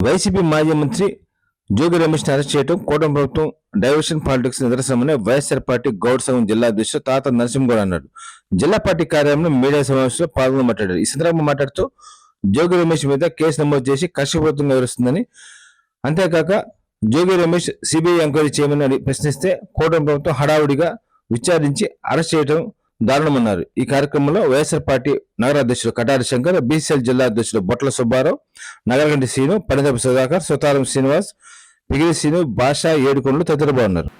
YCP మాజీ మంత్రి Jogi Ramesh arrest చేయడం కూటమి ప్రభుత్వం డైవర్షన్ పాలిటిక్స్ నిదర్శనమని వైఎస్ఆర్ పార్టీ గౌడ్ సంఘం జిల్లా అధ్యక్షుడు తాత నరసింహగౌడ్ అన్నాడు. జిల్లా పార్టీ కార్యాలయంలో మీడియా సమావేశంలో పాల్గొని మాట్లాడారు. ఈ సందర్భంగా మాట్లాడుతూ జోగి రమేష్ మీద కేసు నమోదు చేసి కక్ష వివరిస్తుందని అంతేకాక జోగి రమేష్ సిబిఐ ఎంక్వైరీ చేయమని ప్రశ్నిస్తే కూటమి ప్రభుత్వం హడావుడిగా విచారించి అరెస్ట్ చేయడం దారుణమన్నారు. ఈ కార్యక్రమంలో వైఎస్ఆర్ పార్టీ నగర అధ్యక్షుడు కటారి శంకర్ బీసీఎల్ జిల్లా అధ్యక్షుడు బొట్ల సుబ్బారావు నగరగంటి శ్రీను పనిదప సుధాకర్ సుతారం శ్రీనివాస్ పిగిలి శ్రీను భాష ఏడుకొండలు తదితరులు ఉన్నారు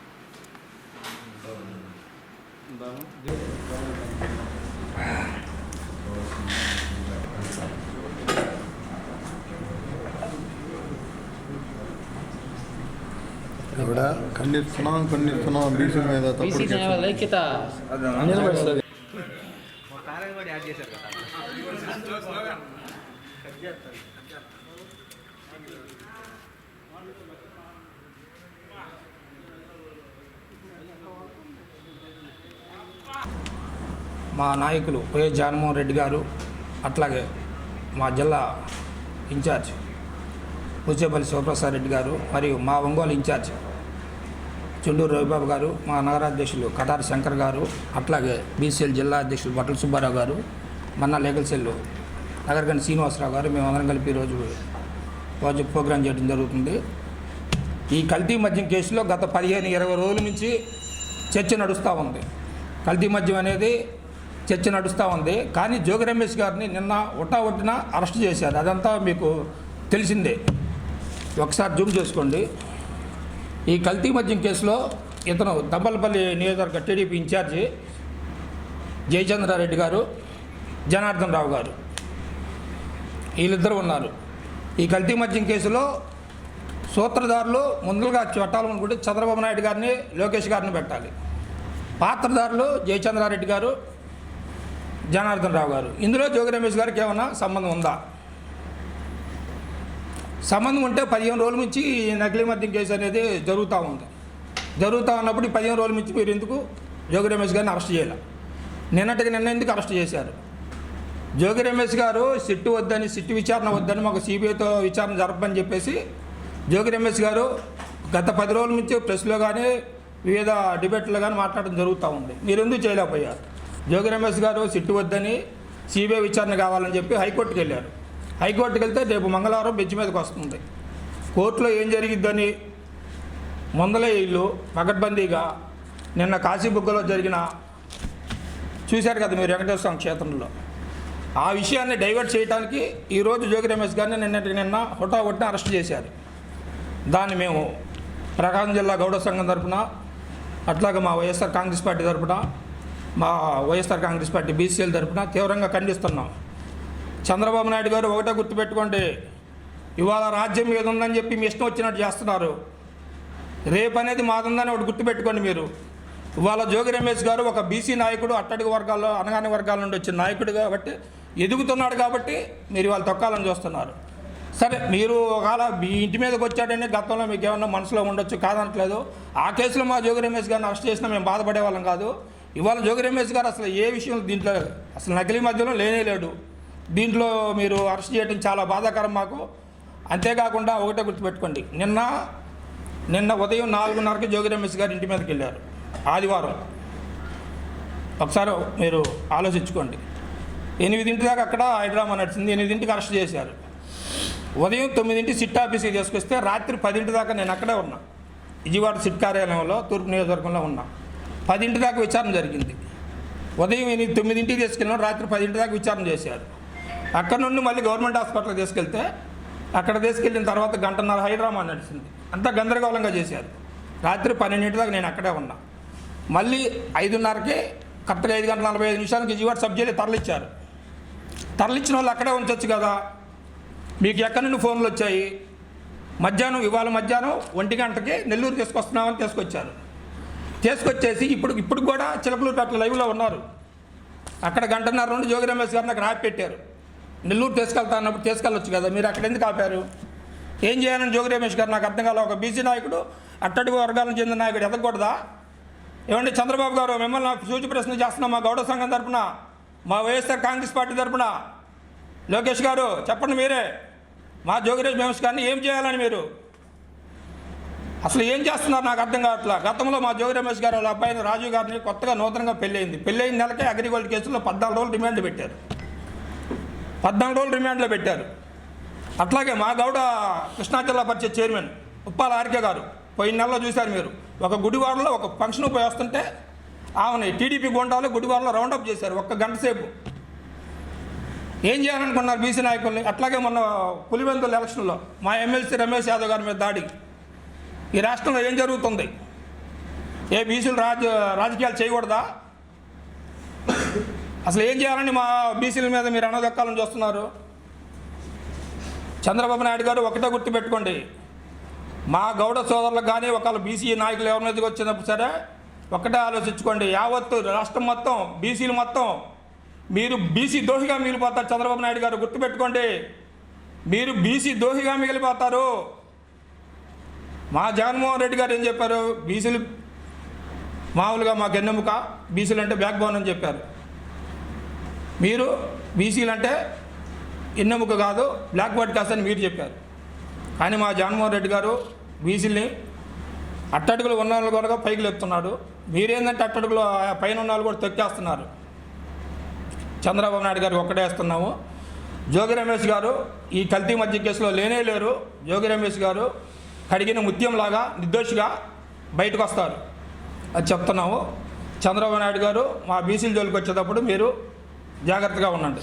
ఇక్కడ ఖండిస్తున్నాం ఖండిస్తున్నాం బీసీ మీద బీసీ మా నాయకులు వైఎస్ జగన్మోహన్ రెడ్డి గారు అట్లాగే మా జిల్లా ఇన్ఛార్జ్ పూచేపల్లి శివప్రసాద్ రెడ్డి గారు మరియు మా ఒంగోలు ఇన్ఛార్జ్ చెల్లూరు రవిబాబు గారు మా నగరాధ్యక్షులు కటారి శంకర్ గారు అట్లాగే బీసీఎల్ జిల్లా అధ్యక్షులు బట్టల సుబ్బారావు గారు మన్న లీగల్ సెల్లు నగరగండి శ్రీనివాసరావు గారు మేము అందరం కలిపి ఈరోజు రోజు ప్రోగ్రాం చేయడం జరుగుతుంది. ఈ కల్తీ మద్యం కేసులో గత పదిహేను ఇరవై రోజుల నుంచి చర్చ నడుస్తూ ఉంది. కల్తీ మద్యం అనేది చర్చ నడుస్తూ ఉంది. కానీ జోగి రమేష్ గారిని నిన్న ఉట్టా ఒట్టిన అరెస్ట్ చేశారు. అదంతా మీకు తెలిసిందే. ఒకసారి జూమ్ చేసుకోండి. ఈ కల్తీ మద్యం కేసులో ఇతను దంపలపల్లి నియోజకవర్గ టీడీపీ ఇన్ఛార్జి జయచంద్రారెడ్డి గారు జనార్దన్ రావు గారు. వీళ్ళిద్దరూ ఉన్నారు. ఈ కల్తీ మద్యం కేసులో సూత్రధారులు ముందుగా పెట్టాలనుకుంటే చంద్రబాబు నాయుడు గారిని లోకేష్ గారిని పెట్టాలి. పాత్రధారులు జయచంద్రారెడ్డి గారు జనార్దన్ రావు గారు. ఇందులో జోగి రమేష్ గారికి ఏమన్నా సంబంధం ఉందా? సంబంధం ఉంటే పదిహేను రోజుల నుంచి ఈ నకిలీ మద్యం కేసు అనేది జరుగుతూ ఉంది. జరుగుతూ ఉన్నప్పుడు ఈ పదిహేను రోజుల నుంచి మీరు ఎందుకు జోగి రమేష్ గారిని అరెస్ట్ చేయాలి? నిన్నటికి నిన్న ఎందుకు అరెస్ట్ చేశారు? జోగి రమేష్ గారు సిట్టు వద్దని సిట్టు విచారణ వద్దని మాకు సిబిఐతో విచారణ జరపని చెప్పేసి జోగి రమేష్ గారు గత పది రోజుల నుంచి ప్రెస్లో కానీ వివిధ డిబేట్లో కానీ మాట్లాడడం జరుగుతూ ఉంది. మీరు ఎందుకు చేయలేకపోయారు? జోగి రమేష్ గారు సిట్టు వద్దని సిబిఐ విచారణ కావాలని చెప్పి హైకోర్టుకు వెళ్ళారు. హైకోర్టుకి వెళ్తే రేపు మంగళవారం బెంచ్ మీదకి వస్తుంది. కోర్టులో ఏం జరిగిద్దని ముందలే ఇల్లు పకడ్బందీగా నిన్న కాశీబుగ్గలో జరిగిన చూశారు కదా మీరు వెంకటేశ్వర స్వామి క్షేత్రంలో. ఆ విషయాన్ని డైవర్ట్ చేయడానికి ఈరోజు జోగి రమేష్ గారిని నిన్నటి నిన్న హుటాహుటిన అరెస్ట్ చేశారు. దాన్ని మేము ప్రకాశం జిల్లా గౌడ సంఘం తరఫున అట్లాగే మా వైఎస్ఆర్ కాంగ్రెస్ పార్టీ తరఫున మా వైఎస్ఆర్ కాంగ్రెస్ పార్టీ బీసీఎల్ తరపున తీవ్రంగా ఖండిస్తున్నాం. చంద్రబాబు నాయుడు గారు ఒకటే గుర్తుపెట్టుకోండి. ఇవాళ రాజ్యం మీద ఉందని చెప్పి మీ ఇష్టం వచ్చినట్టు చేస్తున్నారు. రేపు అనేది మాదుందని ఒకటి గుర్తుపెట్టుకోండి మీరు. ఇవాళ జోగి రమేష్ గారు ఒక బీసీ నాయకుడు అట్టడుగు వర్గాల్లో అనగాని వర్గాల నుండి వచ్చిన నాయకుడు కాబట్టి ఎదుగుతున్నాడు కాబట్టి మీరు ఇవాళ తొక్కాలని చూస్తున్నారు. సరే మీరు ఒకవేళ మీ ఇంటి మీదకి వచ్చాడని గతంలో మీకు ఏమన్నా మనసులో ఉండొచ్చు కాదనట్లేదు. ఆ కేసులో మా జోగి రమేష్ గారిని అరెస్ట్ చేసినా మేము బాధపడే వాళ్ళం కాదు. ఇవాళ జోగి రమేష్ గారు అసలు ఏ విషయం దీంట్లో అసలు నకిలీ మధ్యలో లేనే లేడు. దీంట్లో మీరు అరెస్ట్ చేయడం చాలా బాధాకరం మాకు. అంతేకాకుండా ఒకటే గుర్తుపెట్టుకోండి. నిన్న నిన్న ఉదయం నాలుగున్నరకి జోగి రమేష్ గారు ఇంటి మీదకి వెళ్ళారు. ఆదివారం. ఒకసారి మీరు ఆలోచించుకోండి. ఎనిమిదింటి దాకా అక్కడ హైడ్రామా నడిచింది. ఎనిమిదింటికి అరెస్ట్ చేశారు. ఉదయం తొమ్మిదింటి సిట్ ఆఫీస్కి తీసుకొస్తే రాత్రి పదింటి దాకా నేను అక్కడే ఉన్నా. విజయవాడ సిట్ కార్యాలయంలో తూర్పు నియోజకవర్గంలో ఉన్నా. పదింటి దాకా విచారణ జరిగింది. ఉదయం ఎనిమిది తొమ్మిదింటికి తీసుకెళ్ళినాం రాత్రి పదింటి దాకా విచారణ చేశారు. అక్కడ నుండి మళ్ళీ గవర్నమెంట్ హాస్పిటల్కి తీసుకెళ్తే అక్కడ తీసుకెళ్ళిన తర్వాత గంటన్నర హైడ్రామా నడిచింది. అంతా గందరగోళంగా చేశారు. రాత్రి పన్నెండింటి దాకా నేను అక్కడే ఉన్నా. మళ్ళీ ఐదున్నరకి కరెక్ట్గా ఐదు గంటల నలభై ఐదు నిమిషాలకి విజయవాడ సబ్జెక్ట్ తరలిచ్చారు. తరలిచ్చిన వాళ్ళు అక్కడే ఉంచవచ్చు కదా. మీకు ఎక్కడి నుండి ఫోన్లు వచ్చాయి? మధ్యాహ్నం ఇవాళ మధ్యాహ్నం ఒంటి గంటకి నెల్లూరు తీసుకొస్తున్నామని తీసుకొచ్చారు. తీసుకొచ్చేసి ఇప్పుడు ఇప్పుడు కూడా చిలకలూరుపేట లైవ్లో ఉన్నారు. అక్కడ గంటన్నర నుండి జోగి రమేష్ గారిని అక్కడ ఆపి పెట్టారు నెల్లూరు తీసుకెళ్తా అన్నప్పుడు తీసుకెళ్ళొచ్చు కదా. మీరు అక్కడ ఎందుకు ఆపారు? ఏం చేయాలని జోగి రమేష్ గారు నాకు అర్థం కాల. ఒక బీసీ నాయకుడు అట్టడుగు వర్గాలకు చెందిన నాయకుడు ఎదగకూడదా? ఏమండి చంద్రబాబు గారు మిమ్మల్ని నాకు సూచి ప్రశ్న చేస్తున్నాం మా గౌడ సంఘం తరపున మా వైఎస్ఆర్ కాంగ్రెస్ పార్టీ తరపున. లోకేష్ గారు చెప్పండి మీరే. మా జోగిరేష్ మేమస్ గారిని ఏం చేయాలని మీరు? అసలు ఏం చేస్తున్నారు నాకు అర్థం కావట్లా? గతంలో మా జోగి రమేష్ గారు వాళ్ళ అబ్బాయిని రాజు గారిని కొత్తగా నూతనంగా పెళ్ళయింది. పెళ్ళైన నెలకే అగ్రిగోల్డ్ కేసులో పద్నాలుగు రోజులు రిమాండ్ పెట్టారు. పద్నాలుగు రోజులు రిమాండ్లో పెట్టారు. అట్లాగే మా గౌడ కృష్ణా జిల్లా పరిషత్ చైర్మన్ ఉప్పాల ఆర్కే గారు పోయిన నెలలో చూశారు మీరు. ఒక గుడివాడలో ఒక ఫంక్షన్ పోయి వస్తుంటే ఆమెని టీడీపీ గుండాలు గుడివాడలో రౌండప్ చేశారు ఒక్క గంట సేపు. ఏం చేయాలనుకున్నారు బీసీ నాయకుల్ని? అట్లాగే మొన్న పులివెందుల ఎలక్షన్లో మా ఎమ్మెల్సీ రమేష్ యాదవ్ గారి మీద దాడి. ఈ రాష్ట్రంలో ఏం జరుగుతుంది? ఏ బీసీలు రాజ రాజకీయాలు చేయకూడదా? అసలు ఏం చేయాలని మా బీసీల మీద మీరు అనదొక్కాలని చూస్తున్నారు? చంద్రబాబు నాయుడు గారు ఒకటే గుర్తుపెట్టుకోండి మా గౌడ సోదరులకు కానీ ఒకళ్ళు బీసీ నాయకులు ఎవరి మీదకి వచ్చినప్పుడు సరే ఒకటే ఆలోచించుకోండి. యావత్తు రాష్ట్రం మొత్తం బీసీలు మొత్తం మీరు బీసీ దోహిగా మిగిలిపోతారు. చంద్రబాబు నాయుడు గారు గుర్తుపెట్టుకోండి మీరు బీసీ దోహిగా మిగిలిపోతారు. మా జగన్మోహన్ రెడ్డి గారు ఏం చెప్పారు? బీసీలు మామూలుగా మాకు ఎన్నెముక? బీసీలు అంటే బ్యాక్ బోన్ అని చెప్పారు. మీరు బీసీలు అంటే ఇన్నముక కాదు బ్లాక్ బోర్డ్ కాస్ట్ అని మీరు చెప్పారు. కానీ మా జగన్మోహన్ రెడ్డి గారు బీసీలని అట్టడుగులు ఉన్న వాళ్ళు కూడా పైకి లేపుతున్నాడు. మీరేందంటే అట్టడుగులు పైన ఉన్న వాళ్ళు కూడా తొక్కేస్తున్నారు. చంద్రబాబు నాయుడు గారు ఒక్కటే వేస్తున్నాము. జోగి రమేష్ గారు ఈ కల్తీ మధ్య కేసులో లేనే లేరు. జోగి రమేష్ గారు కడిగిన ముత్యంలాగా నిర్దోషిగా బయటకు వస్తారు. అది చెప్తున్నాము. చంద్రబాబు నాయుడు గారు మా బీసీల జోలికి వచ్చేటప్పుడు మీరు జాగ్రత్తగా ఉండండి.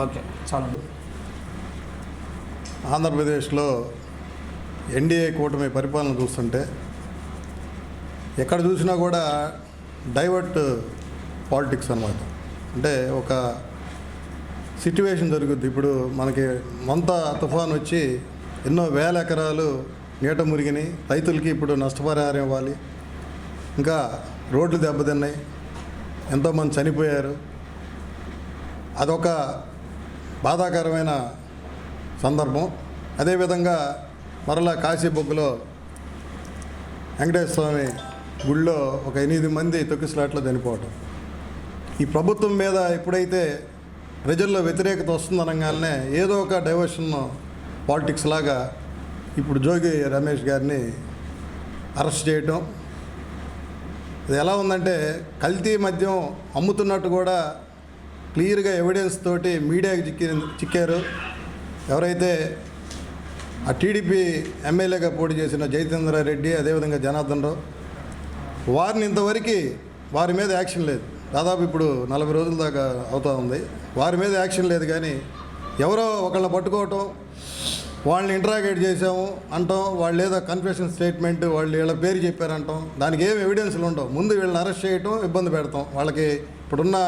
ఓకే చాలండి. ఆంధ్రప్రదేశ్లో ఎన్డీఏ కూటమి పరిపాలన చూస్తుంటే ఎక్కడ చూసినా కూడా డైవర్ట్ పాలిటిక్స్ అన్నమాట. అంటే ఒక సిట్యువేషన్ జరుగుద్ది. ఇప్పుడు మనకి మంత తుఫాన్ వచ్చి ఎన్నో వేల ఎకరాలు నీట మురిగినాయి రైతులకి ఇప్పుడు నష్టపరిహారం ఇవ్వాలి. ఇంకా రోడ్లు దెబ్బతిన్నాయి. ఎంతోమంది చనిపోయారు. అదొక బాధాకరమైన సందర్భం. అదేవిధంగా మరలా కాశీబొగ్గులో వెంకటేశ్వర స్వామి గుళ్ళో ఒక ఎనిమిది మంది తొక్కిసలాట్లో చనిపోవటం. ఈ ప్రభుత్వం మీద ఎప్పుడైతే ప్రజల్లో వ్యతిరేకత వస్తుందనగానే ఏదో ఒక డైవర్షన్ పాలిటిక్స్ లాగా ఇప్పుడు జోగి రమేష్ గారిని అరెస్ట్ చేయటం. అది ఎలా ఉందంటే కల్తీ మద్యం అమ్ముతున్నట్టు కూడా క్లియర్గా ఎవిడెన్స్ తోటి మీడియాకి చిక్కి చిక్కారు. ఎవరైతే ఆ టీడీపీ ఎమ్మెల్యేగా పోటీ చేసిన జయచంద్ర రెడ్డి అదేవిధంగా జనార్దన్ రావు వారిని ఇంతవరకు వారి మీద యాక్షన్ లేదు. దాదాపు ఇప్పుడు నలభై రోజుల దాకా అవుతా ఉంది. వారి మీద యాక్షన్ లేదు కానీ ఎవరో ఒకళ్ళని పట్టుకోవటం వాళ్ళని ఇంటరాగేట్ చేసాము అంటాం వాళ్ళు ఏదో కన్ఫెషన్ స్టేట్మెంట్ వాళ్ళు వీళ్ళ పేరు చెప్పారంటాం. దానికి ఏం ఎవిడెన్స్లు ఉండవు. ముందు వీళ్ళని అరెస్ట్ చేయటం ఇబ్బంది పెడతాం. వాళ్ళకి ఇప్పుడున్న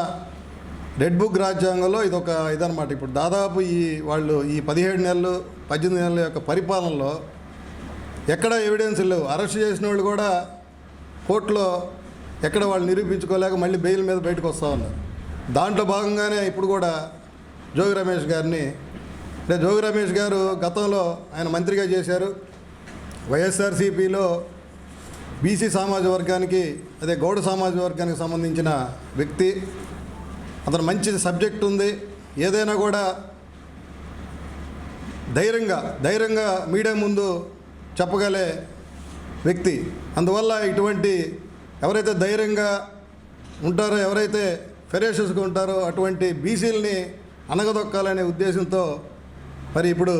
రెడ్ బుక్ రాజ్యాంగంలో ఇది ఒక ఇదనమాట ఇప్పుడు దాదాపు ఈ వాళ్ళు ఈ పదిహేడు నెలలు పద్దెనిమిది నెలల యొక్క పరిపాలనలో ఎక్కడ ఎవిడెన్స్ లేవు. అరెస్ట్ చేసిన వాళ్ళు కూడా కోర్టులో ఎక్కడ వాళ్ళు నిరూపించుకోలేక మళ్ళీ బెయిల్ మీద బయటకు వస్తూ ఉన్నారు. దాంట్లో భాగంగానే ఇప్పుడు కూడా జోగి రమేష్ గారిని అంటే జోగి రమేష్ గారు గతంలో ఆయన మంత్రిగా చేశారు. వైఎస్ఆర్సీపీలో బీసీ సామాజిక వర్గానికి అదే గౌడ సామాజిక వర్గానికి సంబంధించిన వ్యక్తి. అతను మంచి సబ్జెక్ట్ ఉంది. ఏదైనా కూడా ధైర్యంగా ధైర్యంగా మీడియా ముందు చెప్పగలే వ్యక్తి. అందువల్ల ఇటువంటి ఎవరైతే ధైర్యంగా ఉంటారో ఎవరైతే ఫెరేషస్గా ఉంటారో అటువంటి బీసీలని అనగదొక్కాలనే ఉద్దేశంతో మరి ఇప్పుడు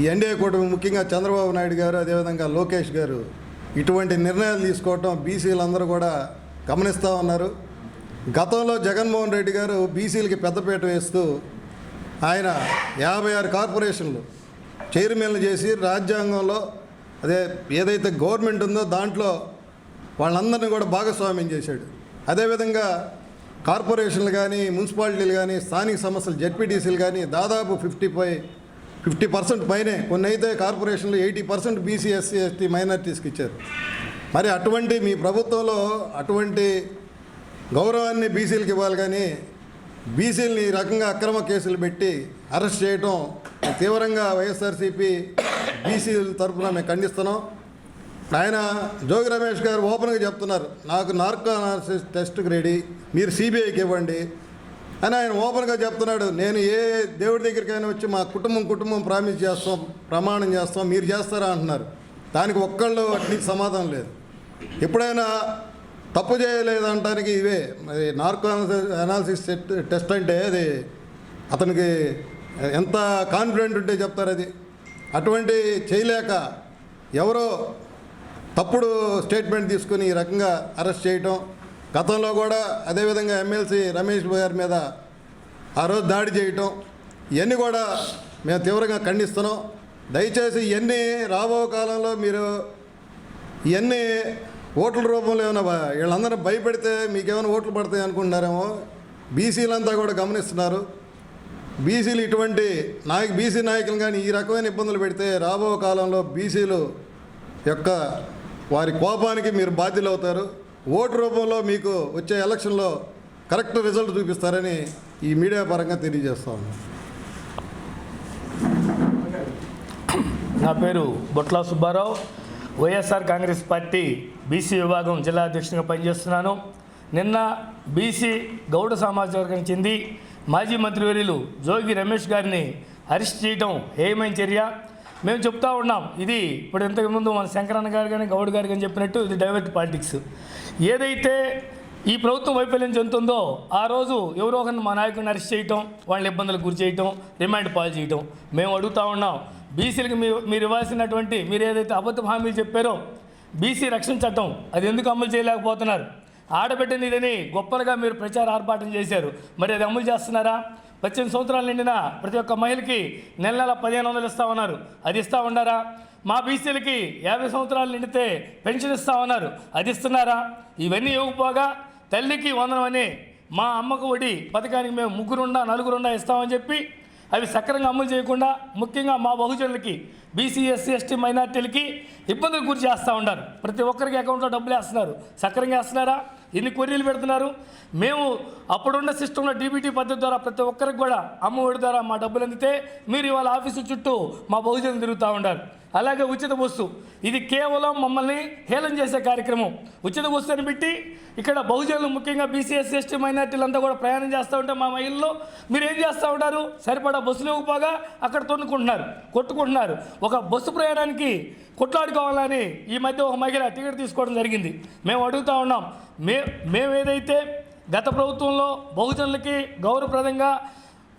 ఈ ఎన్డీఏ కూటమి ముఖ్యంగా చంద్రబాబు నాయుడు గారు అదేవిధంగా లోకేష్ గారు ఇటువంటి నిర్ణయాలు తీసుకోవటం బీసీలందరూ కూడా గమనిస్తూ ఉన్నారు. గతంలో జగన్మోహన్ రెడ్డి గారు బీసీలకి పెద్దపీట వేస్తూ ఆయన యాభై ఆరు కార్పొరేషన్లు చైర్మన్లు చేసి రాజ్యాంగంలో అదే ఏదైతే గవర్నమెంట్ ఉందో దాంట్లో వాళ్ళందరినీ కూడా భాగస్వామ్యం చేశాడు. అదేవిధంగా కార్పొరేషన్లు కానీ మున్సిపాలిటీలు కానీ స్థానిక సమస్యలు జెడ్పీటీసీలు కానీ దాదాపు ఫిఫ్టీ ఫైవ్ ఫిఫ్టీ పర్సెంట్ పైనే కొన్ని అయితే కార్పొరేషన్లు eighty percent BC SC ST మైనార్టీస్కి ఇచ్చారు. మరి అటువంటి మీ ప్రభుత్వంలో అటువంటి గౌరవాన్ని బీసీలకు ఇవ్వాలి కానీ బీసీలని ఈ రకంగా అక్రమ కేసులు పెట్టి అరెస్ట్ చేయటం తీవ్రంగా వైఎస్ఆర్సీపీ బీసీల తరఫున మేము ఖండిస్తున్నాం. ఆయన జోగి రమేష్ గారు ఓపెన్గా చెప్తున్నారు నాకు నార్కో అనాలిసిస్ టెస్ట్కి రెడీ మీరు సిబిఐకి ఇవ్వండి. అని ఆయన ఓపెన్గా చెప్తున్నాడు నేను ఏ దేవుడి దగ్గరికైనా వచ్చి మా కుటుంబం కుటుంబం ప్రామిస్ చేస్తాం ప్రమాణం చేస్తాం మీరు చేస్తారా? అంటున్నారు. దానికి ఒక్కళ్ళు అట్నికి సమాధానం లేదు. ఎప్పుడైనా తప్పు చేయలేదంటానికి ఇవే. మరి నార్కో అనాలిసిస్ టెస్ట్ అంటే అది అతనికి ఎంత కాన్ఫిడెంట్ ఉంటే చెప్తారు అది. అటువంటి చేయలేక ఎవరో తప్పుడు స్టేట్మెంట్ తీసుకుని ఈ రకంగా అరెస్ట్ చేయటం. గతంలో కూడా అదేవిధంగా ఎమ్మెల్సీ రమేష్ గారి మీద ఆ రోజు దాడి చేయటం. ఇవన్నీ కూడా మేము తీవ్రంగా ఖండిస్తున్నాం. దయచేసి ఇవన్నీ రాబో కాలంలో మీరు ఇవన్నీ ఓట్ల రూపంలో ఏమైనా వీళ్ళందరూ భయపెడితే మీకేమైనా ఓట్లు పడతాయి అనుకుంటున్నారేమో? బీసీలంతా కూడా గమనిస్తున్నారు. బీసీలు ఇటువంటి నాయకు బీసీ నాయకులు కానీ ఈ రకమైన ఇబ్బందులు పెడితే రాబో కాలంలో బీసీలు యొక్క వారి కోపానికి మీరు బాధ్యులు అవుతారు ఓటు రూపంలో మీకు వచ్చే ఎలక్షన్లో కరెక్ట్ రిజల్ట్ చూపిస్తారని ఈ మీడియా పరంగా తెలియజేస్తా నా పేరు Botla Subbarao. YSR congress party BC విభాగం జిల్లా అధ్యక్షునిగా పనిచేస్తున్నాను. నిన్న బీసీ గౌడ సామాజిక వర్గం చెంది మాజీ మంత్రివర్యులు జోగి రమేష్ గారిని అరెస్ట్ చేయడం ఏమైన చర్య. మేము చెప్తా ఉన్నాం ఇది ఇప్పుడు ఇంతకుముందు మన శంకరన్న గారు కానీ గౌడ్ గారు కానీ చెప్పినట్టు ఇది డైవర్ట్ పాలిటిక్స్. ఏదైతే ఈ ప్రభుత్వం వైఫల్యం చెందుతుందో ఆ రోజు ఎవరో ఒకరిని మా నాయకుడిని అరెస్ట్ చేయటం వాళ్ళని ఇబ్బందులకు గురి చేయటం రిమాండ్ పాలు చేయటం మేము అడుగుతా ఉన్నాం. బీసీలకు మీరు మీరు ఇవ్వాల్సినటువంటి మీరు ఏదైతే అబద్ధ హామీలు చెప్పారో బీసీ రక్షణ చట్టం అది ఎందుకు అమలు చేయలేకపోతున్నారు? ఆడబిడ్డని ఇదని గొప్పలుగా మీరు ప్రచార ఆర్భాటం చేశారు. మరి అది అమలు చేస్తున్నారా? పద్దెనిమిది సంవత్సరాలు నిండిన ప్రతి ఒక్క మహిళకి నెల నెల పదిహేను వందలు ఇస్తా ఉన్నారు. అది ఇస్తా ఉన్నారా మా బీసీలకి యాభై సంవత్సరాలు నిండితే పెన్షన్ ఇస్తా ఉన్నారు. అది ఇస్తున్నారా? ఇవన్నీ ఇవ్వకపోగా తల్లికి వందనమని మా అమ్మకు ఒడి పథకానికి మేము ముగ్గురుండా నలుగురుండా ఇస్తామని చెప్పి అవి సక్రంగా అమలు చేయకుండా ముఖ్యంగా మా బహుజనులకి బీసీ ఎస్సీ ఎస్టీ మైనార్టీలకి ఇబ్బందులకు గురి చేస్తూ ఉన్నారు. ప్రతి ఒక్కరికి అకౌంట్లో డబ్బులు వేస్తున్నారు. సక్రంగా వేస్తున్నారా? ఎన్ని కొర్రీలు పెడుతున్నారు? మేము అప్పుడున్న సిస్టంలో డీబీటీ పద్ధతి ద్వారా ప్రతి ఒక్కరికి కూడా అమ్మఒడి ద్వారా మా డబ్బులు అందితే మీరు ఇవాళ ఆఫీసు చుట్టూ మా బహుజనులు తిరుగుతూ ఉన్నారు అలాగే ఉచిత బస్సు. ఇది కేవలం మమ్మల్ని హేళన చేసే కార్యక్రమం. ఉచిత బస్సు అని పెట్టి ఇక్కడ బహుజనులు ముఖ్యంగా బీసీఎస్ ఎస్సీ ఎస్టీ మైనార్టీలంతా కూడా ప్రయాణం చేస్తూ ఉంటే మా మహిళల్లో మీరు ఏం చేస్తూ ఉంటారు సరిపడా బస్సులు ఇవ్వకపోగా అక్కడ తొన్నుకుంటున్నారు కొట్టుకుంటున్నారు. ఒక బస్సు ప్రయాణానికి కొట్లాడుకోవాలని ఈ మధ్య ఒక మహిళ టికెట్ తీసుకోవడం జరిగింది. మేము అడుగుతూ ఉన్నాం మే మేము ఏదైతే గత ప్రభుత్వంలో బహుజనులకి గౌరవప్రదంగా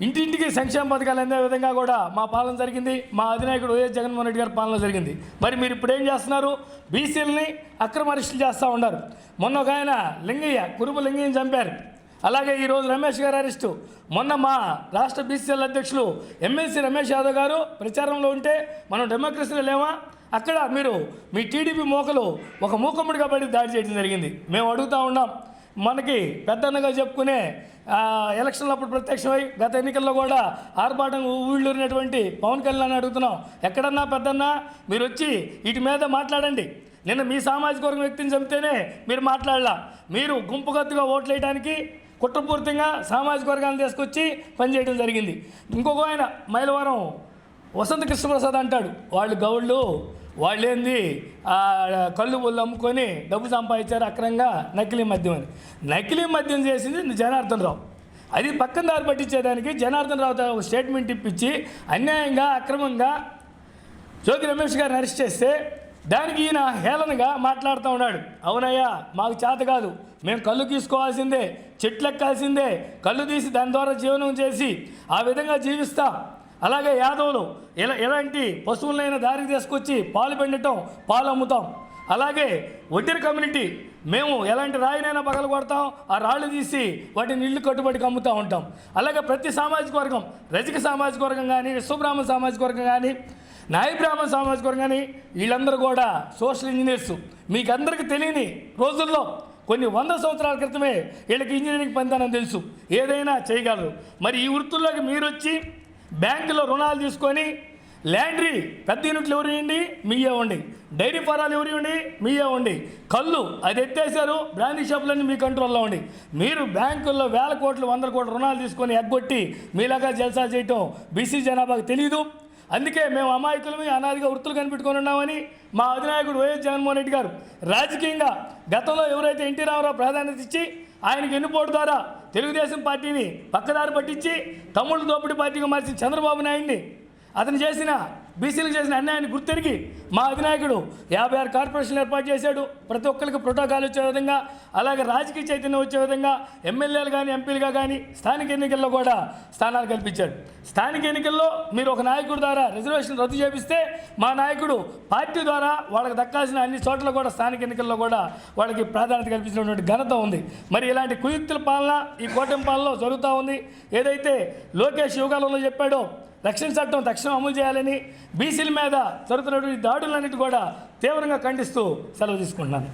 ఇంటింటికి సంక్షేమ పథకాలు అందే విధంగా కూడా మా పాలన జరిగింది మా అధినాయకుడు వైఎస్ జగన్మోహన్ రెడ్డి గారి పాలన జరిగింది. మరి మీరు ఇప్పుడు ఏం చేస్తున్నారు? బీసీలని అక్రమ అరెస్టులు చేస్తూ ఉన్నారు. మొన్న ఒక ఆయన లింగయ్య కురుపు లింగయ్యని చంపారు. అలాగే ఈరోజు రమేష్ గారు అరెస్టు. మొన్న మా రాష్ట్ర బీసీఎల్ అధ్యక్షులు ఎమ్మెల్సీ రమేష్ యాదవ్ గారు ప్రచారంలో ఉంటే మనం డెమోక్రసీలో లేవా అక్కడ మీరు మీ టీడీపీ మోకలు ఒక మూకముడిగా పడి దాడి చేయడం జరిగింది. మేము అడుగుతా ఉన్నాం. మనకి పెద్దన్నగా చెప్పుకునే ఎలక్షన్లు అప్పుడు ప్రత్యక్షమై గత ఎన్నికల్లో కూడా ఆర్భాటం ఊళ్ళూరినటువంటి పవన్ కళ్యాణ్ అడుగుతున్నాం. ఎక్కడన్నా పెద్దన్నా మీరు వచ్చి వీటి మీద మాట్లాడండి. నిన్న మీ సామాజిక వర్గం వ్యక్తిని చంపితేనే మీరు మాట్లాడలా. మీరు గుంపుగత్తుగా ఓట్లు వేయడానికి కుట్రపూర్తిగా సామాజిక వర్గాన్ని తీసుకొచ్చి పనిచేయడం జరిగింది. ఇంకొక ఆయన మైలవరం వసంత కృష్ణప్రసాద్ అంటాడు. వాళ్ళు గౌళ్ళు వాళ్ళేంది? కళ్ళు బుల్లు అమ్ముకొని డబ్బు సంపాదించారు అక్రంగా నకిలీ మద్యం అని. నకిలీ మద్యం చేసింది జనార్దన్ రావు. అది పక్కన దారి పట్టించేదానికి జనార్దన్ రావు స్టేట్మెంట్ ఇప్పించి అన్యాయంగా అక్రమంగా జోగి రమేష్ గారిని అరెస్ట్ చేస్తే దానికి ఈయన హేళనగా మాట్లాడుతూ ఉన్నాడు. అవునయ్యా మాకు చేత కాదు. మేము కళ్ళు తీసుకోవాల్సిందే చెట్లు ఎక్కాల్సిందే కళ్ళు తీసి దాని ద్వారా జీవనం చేసి ఆ విధంగా జీవిస్తాం. అలాగే యాదవులు ఎలా ఎలాంటి పశువులైనా దారికి తీసుకొచ్చి పాలు పెండటం పాలు అమ్ముతాం. అలాగే వడ్డీర కమ్యూనిటీ మేము ఎలాంటి రాయినైనా పగల కొడతాం ఆ రాళ్ళు తీసి వాటిని ఇల్లు కట్టుబడికి అమ్ముతూ ఉంటాం. అలాగే ప్రతి సామాజిక వర్గం రజక సామాజిక వర్గం కానీ విశ్వబ్రాహ్మణ సామాజిక వర్గం కానీ న్యాయబ్రాహ్మణ సామాజిక వర్గం కానీ వీళ్ళందరూ కూడా సోషల్ ఇంజనీర్స్. మీకు అందరికీ తెలియని రోజుల్లో కొన్ని వంద సంవత్సరాల క్రితమే వీళ్ళకి ఇంజనీరింగ్ పనితనం తెలుసు. ఏదైనా చేయగలరు. మరి ఈ వృత్తుల్లోకి మీరు వచ్చి బ్యాంకులో రుణాలు తీసుకొని ల్యాండ్రీ పెద్ద యూనిట్లు ఎవరు ఇవ్వండి? మీయే ఉండి డైరీ ఫారాలు ఎవరు ఇవ్వండి? మీయే ఇవ్వండి. కళ్ళు అది ఎత్తేసారు బ్రాండీ షాపులన్నీ మీ కంట్రోల్లో ఉండి. మీరు బ్యాంకుల్లో వేల కోట్లు వందల కోట్ల రుణాలు తీసుకొని ఎగ్గొట్టి మీలాగా జల్సా చేయటం బీసీ జనాభాకు తెలియదు అందుకే మేము అమాయకులమే అనాదిగా వృత్తులు కనిపెట్టుకొని ఉన్నామని మా అధినాయకుడు వైఎస్ జగన్మోహన్ రెడ్డి గారు రాజకీయంగా గతంలో ఎవరైతే ఎన్టీ రామారావు ప్రాధాన్యత ఇచ్చి ఆయనకి ఎన్నుపోటు ద్వారా తెలుగుదేశం పార్టీని పక్కదారి పట్టించి తమ్ముళ్ళు దోపిడీ పార్టీగా మార్చిన చంద్రబాబు నాయుడిని అతను చేసిన బీసీలకు చేసిన అన్యాయాన్ని గుర్తెరిగి మా అధినాయకుడు యాభై ఆరు కార్పొరేషన్లు ఏర్పాటు చేశాడు. ప్రతి ఒక్కరికి ప్రోటోకాల్ వచ్చే విధంగా అలాగే రాజకీయ చైతన్యం వచ్చే విధంగా ఎమ్మెల్యేలు కానీ ఎంపీలుగా కానీ స్థానిక ఎన్నికల్లో కూడా స్థానాలు కల్పించాడు. స్థానిక ఎన్నికల్లో మీరు ఒక నాయకుడి ద్వారా రిజర్వేషన్ రద్దు చేపిస్తే మా నాయకుడు పార్టీ ద్వారా వాళ్ళకి దక్కాల్సిన అన్ని చోట్ల కూడా స్థానిక ఎన్నికల్లో కూడా వాళ్ళకి ప్రాధాన్యత కల్పించినటువంటి ఘనత ఉంది. మరి ఇలాంటి కుయుక్తుల పాలన ఈ కూటమి పాలనలో జరుగుతూ ఉంది. ఏదైతే లోకేష్ యువకాలంలో చెప్పాడో రక్షణ చట్టం తక్షణం అమలు చేయాలని బీసీల మీద జరుగుతున్నటువంటి దాడులన్నిటి కూడా తీవ్రంగా ఖండిస్తూ సెలవు తీసుకుంటున్నాను.